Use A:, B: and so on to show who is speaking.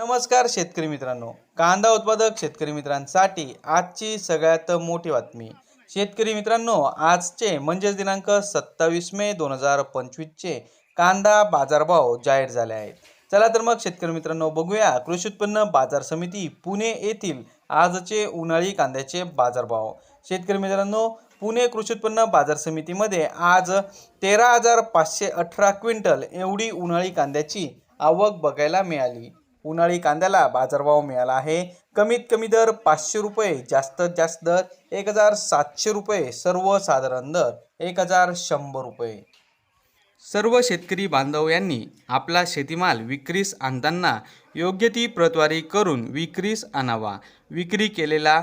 A: नमस्कार शेतकरी मित्रांनो. कांदा उत्पादक शेतकरी मित्रांसाठी आजची सगळ्यात मोठी बातमी. शेतकरी मित्रांनो आजचे म्हणजेच दिनांक सत्तावीस मे दोन हजार पंचवीसचे कांदा बाजारभाव जाहीर झाले आहेत. चला तर मग शेतकरी मित्रांनो बघूया. कृषी उत्पन्न बाजार समिती पुणे येथील आजचे उन्हाळी कांद्याचे बाजारभाव. शेतकरी मित्रांनो पुणे कृषी उत्पन्न बाजार समितीमध्ये आज तेरा हजार पाचशे अठरा क्विंटल एवढी उन्हाळी कांद्याची आवक बघायला मिळाली. उन्हाळी कांद्याला बाजारभाव मिळाला आहे. कमीत कमी दर पाचशे रुपये जास्तीत जास्त दर एक हजार सातशे रुपये सर्वसाधारण दर एक हजार शंभर रुपये. सर्व शेतकरी बांधव यांनी आपला शेतीमाल विक्रीस आणताना योग्य ती प्रतवारी करून विक्रीस आणावा. विक्री केलेला